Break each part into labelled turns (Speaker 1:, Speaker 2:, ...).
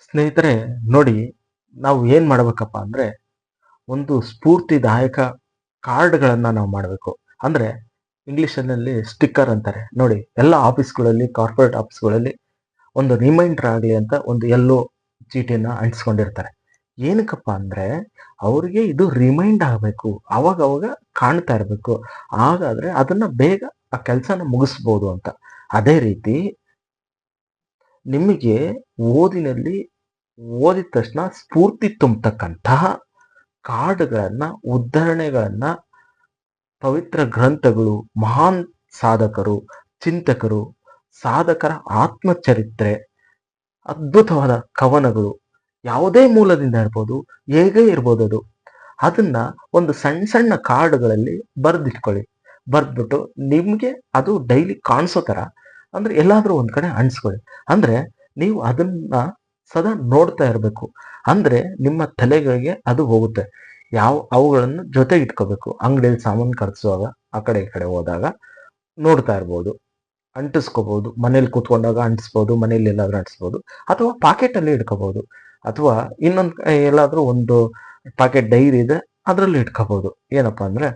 Speaker 1: ಸ್ನೇಹಿತರೆ, ನೋಡಿ, ನಾವು ಏನ್ ಮಾಡಬೇಕಪ್ಪ ಅಂದ್ರೆ, ಒಂದು ಸ್ಫೂರ್ತಿದಾಯಕ ಕಾರ್ಡ್ಗಳನ್ನ ನಾವು ಮಾಡಬೇಕು. ಅಂದ್ರೆ ಇಂಗ್ಲೀಷಿನಲ್ಲಿ ಸ್ಟಿಕ್ಕರ್ ಅಂತಾರೆ. ನೋಡಿ, ಎಲ್ಲ ಆಫೀಸ್ಗಳಲ್ಲಿ, ಕಾರ್ಪೊರೇಟ್ ಆಫೀಸ್ಗಳಲ್ಲಿ ಒಂದು ರಿಮೈಂಡರ್ ಆಗಲಿ ಅಂತ ಒಂದು ಎಲ್ಲೋ ಚೀಟಿನ ಅಂಟಿಸ್ಕೊಂಡಿರ್ತಾರೆ. ಏನಕ್ಕಪ್ಪ ಅಂದ್ರೆ, ಅವ್ರಿಗೆ ಇದು ರಿಮೈಂಡ್ ಆಗಬೇಕು. ಅವಾಗ ಅವಾಗ ಕಾಣ್ತಾ ಇರಬೇಕು. ಹಾಗಾದ್ರೆ ಅದನ್ನ ಬೇಗ ಆ ಕೆಲಸನ ಮುಗಿಸ್ಬೋದು ಅಂತ. ಅದೇ ರೀತಿ, ನಿಮಗೆ ಓದಿನಲ್ಲಿ ಓದಿದ ತಕ್ಷಣ ಸ್ಫೂರ್ತಿ ತುಂಬತಕ್ಕಂತಹ ಕಾರ್ಡ್ಗಳನ್ನ ಉದ್ಧರಣೆಗಳನ್ನ, ಪವಿತ್ರ ಗ್ರಂಥಗಳು, ಮಹಾನ್ ಸಾಧಕರು, ಚಿಂತಕರು, ಸಾಧಕರ ಆತ್ಮಚರಿತ್ರೆ, ಅದ್ಭುತವಾದ ಕವನಗಳು, ಯಾವುದೇ ಮೂಲದಿಂದ ಇರ್ಬೋದು, ಹೇಗೆ ಇರ್ಬೋದು ಅದು. ಅದನ್ನ ಒಂದು ಸಣ್ಣ ಸಣ್ಣ ಕಾರ್ಡ್ಗಳಲ್ಲಿ ಬರೆದಿಟ್ಕೊಳ್ಳಿ. ಬರೆದ್ಬಿಟ್ಟು ನಿಮ್ಗೆ ಅದು ಡೈಲಿ ಕಾಣಿಸೋ ತರ. ಅಂದ್ರೆ ಎಲ್ಲಾದ್ರೂ ಒಂದ್ ಕಡೆ ಅಣಿಸ್ಕೊಳ್ಳಿ ಅಂದ್ರೆ ನೀವು ಅದನ್ನ ಸದಾ ನೋಡ್ತಾ ಇರಬೇಕು. ಅಂದ್ರೆ ನಿಮ್ಮ ತಲೆಗಳಿಗೆ ಅದು ಹೋಗುತ್ತೆ. ಯಾವ, ಅವುಗಳನ್ನು ಜೊತೆಗೆ ಇಟ್ಕೋಬೇಕು. ಅಂಗಡಿಯಲ್ಲಿ ಸಾಮಾನು ಖರ್ಚುವಾಗ, ಆ ಕಡೆ ಈ ಕಡೆ ಹೋದಾಗ ನೋಡ್ತಾ ಇರ್ಬೋದು. ಅಂಟಿಸ್ಕೋಬಹುದು. ಮನೇಲಿ ಕೂತ್ಕೊಂಡಾಗ ಅಂಟಿಸ್ಬೋದು, ಮನೇಲಿ ಎಲ್ಲಾದ್ರೂ ಅಂಟಿಸ್ಬೋದು. ಅಥವಾ ಪಾಕೆಟಲ್ಲಿ ಇಟ್ಕೋಬಹುದು. ಅಥವಾ ಇನ್ನೊಂದು ಎಲ್ಲಾದ್ರೂ ಒಂದು ಪಾಕೆಟ್ ಡೈರಿ ಇದೆ, ಅದರಲ್ಲಿ ಇಟ್ಕೋಬಹುದು. ಏನಪ್ಪಾ ಅಂದ್ರೆ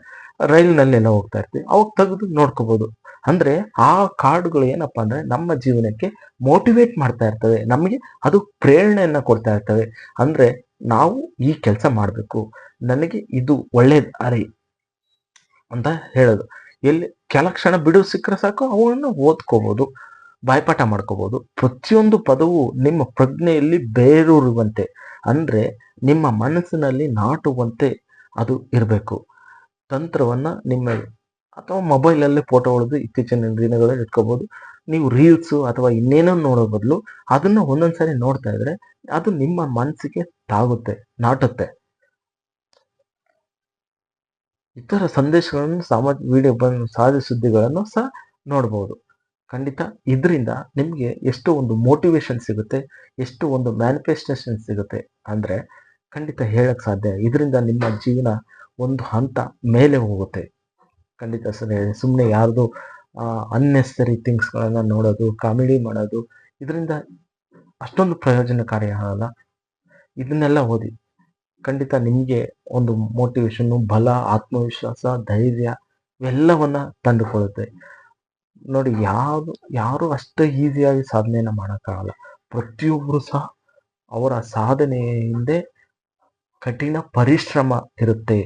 Speaker 1: ರೈಲ್ನಲ್ಲಿ ಎಲ್ಲ ಹೋಗ್ತಾ ಇರ್ತೀವಿ. ಅವಾಗ ತೆಗೆದು ನೋಡ್ಕೋಬಹುದು. ಅಂದ್ರೆ ಆ ಕಾರ್ಡ್ಗಳು ಏನಪ್ಪಾ ಅಂದ್ರೆ ನಮ್ಮ ಜೀವನಕ್ಕೆ ಮೋಟಿವೇಟ್ ಮಾಡ್ತಾ ಇರ್ತವೆ. ನಮಗೆ ಅದು ಪ್ರೇರಣೆಯನ್ನ ಕೊಡ್ತಾ ಇರ್ತವೆ. ಅಂದ್ರೆ ನಾವು ಈ ಕೆಲಸ ಮಾಡಬೇಕು. ನನಗೆ ಇದು ಒಳ್ಳೆ ಅರಿ ಅಂತ ಹೇಳೋದು. ಎಲ್ಲಿ ಕೆಲ ಕ್ಷಣ ಬಿಡು ಸಿಕ್ಕರೆ ಸಾಕು ಅವನ್ನು ಓದ್ಕೋಬಹುದು ಬಾಯ್ಪಾಠ ಮಾಡ್ಕೋಬಹುದು ಪ್ರತಿಯೊಂದು ಪದವು ನಿಮ್ಮ ಪ್ರಜ್ಞೆಯಲ್ಲಿ ಬೇರೂರುವಂತೆ. ಅಂದ್ರೆ ನಿಮ್ಮ ಮನಸ್ಸಿನಲ್ಲಿ ನಾಟುವಂತೆ ಅದು ಇರಬೇಕು. ತಂತ್ರವನ್ನ ನಿಮ್ಮ ಅಥವಾ ಮೊಬೈಲಲ್ಲೇ ಫೋಟೋ ಹೊಡೆದು ಇತ್ತೀಚಿನ ದಿನಗಳಲ್ಲಿ ಇಟ್ಕೋಬಹುದು ನೀವು ರೀಲ್ಸ್ ಅಥವಾ ಇನ್ನೇನೋ ನೋಡೋ ಬದಲು ಅದನ್ನ ಒಂದೊಂದ್ಸರಿ ನೋಡ್ತಾ ಇದ್ರೆ ಅದು ನಿಮ್ಮ ಮನಸ್ಸಿಗೆ ತಾಗುತ್ತೆ, ನಾಟುತ್ತೆ. ಇತರ ಸಂದೇಶಗಳನ್ನು ಸಾಮಾಜಿಕ ವಿಡಿಯೋ ಬಂದ ಸಹಜ ಸುದ್ದಿಗಳನ್ನು ಸಹ ನೋಡಬಹುದು ಖಂಡಿತ ಇದರಿಂದ ನಿಮಗೆ ಎಷ್ಟು ಒಂದು ಮೋಟಿವೇಶನ್ ಸಿಗುತ್ತೆ, ಎಷ್ಟು ಒಂದು ಮ್ಯಾನಿಫೆಸ್ಟೇಷನ್ ಸಿಗುತ್ತೆ ಅಂದ್ರೆ ಖಂಡಿತ ಹೇಳಕ್ ಸಾಧ್ಯ. ಇದರಿಂದ ನಿಮ್ಮ ಜೀವನ ಒಂದು ಹಂತ ಮೇಲೆ ಹೋಗುತ್ತೆ. ಖಂಡಿತ ಸರ್. ಸುಮ್ಮನೆ ಯಾರ್ದು ಅನ್ನೆಸರಿ ಥಿಂಗ್ಸ್ಗಳನ್ನು ನೋಡೋದು ಕಾಮಿಡಿ ಮಾಡೋದು, ಇದರಿಂದ ಅಷ್ಟೊಂದು ಪ್ರಯೋಜನಕಾರಿ ಆಗಲ್ಲ. ಇದನ್ನೆಲ್ಲ ಓದಿ. ಖಂಡಿತ ನಿಮಗೆ ಒಂದು ಮೋಟಿವೇಶನ್ನು ಬಲ, ಆತ್ಮವಿಶ್ವಾಸ, ಧೈರ್ಯ ಇವೆಲ್ಲವನ್ನು ತಂದುಕೊಳ್ಳುತ್ತೆ ನೋಡಿ ಯಾರು ಯಾರು ಅಷ್ಟು ಈಸಿಯಾಗಿ ಸಾಧನೆಯನ್ನು ಮಾಡೋಕ್ಕಾಗಲ್ಲ. ಪ್ರತಿಯೊಬ್ಬರು ಸಹ ಅವರ ಸಾಧನೆ ಹಿಂದೆ ಕಠಿಣ ಪರಿಶ್ರಮ ಇರುತ್ತೆ.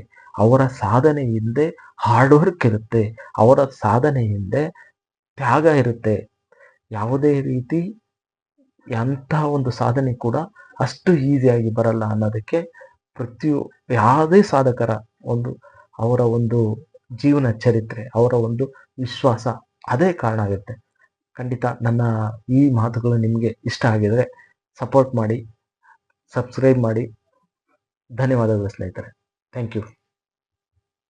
Speaker 1: ಅವರ ಸಾಧನೆ ಹಿಂದೆ ಹಾರ್ಡ್ ವರ್ಕ್ ಇರುತ್ತೆ ಅವರ ಸಾಧನೆ ಹಿಂದೆ ತ್ಯಾಗ ಇರುತ್ತೆ. ಯಾವುದೇ ರೀತಿ ಎಂತಹ ಒಂದು ಸಾಧನೆ ಕೂಡ ಅಷ್ಟು ಈಸಿಯಾಗಿ ಬರಲ್ಲ ಅನ್ನೋದಕ್ಕೆ ಪ್ರತಿಯೊ, ಯಾವುದೇ ಸಾಧಕರ ಒಂದು, ಅವರ ಒಂದು ಜೀವನ ಚರಿತ್ರೆ, ಅವರ ಒಂದು ವಿಶ್ವಾಸ ಅದೇ ಕಾರಣ ಆಗುತ್ತೆ. ಖಂಡಿತ ನನ್ನ ಈ ಮಾತುಗಳು ನಿಮಗೆ ಇಷ್ಟ ಆಗಿದರೆ ಸಪೋರ್ಟ್ ಮಾಡಿ, ಸಬ್ಸ್ಕ್ರೈಬ್ ಮಾಡಿ. ಧನ್ಯವಾದಗಳು ಸ್ನೇಹಿತರೆ. Thank you.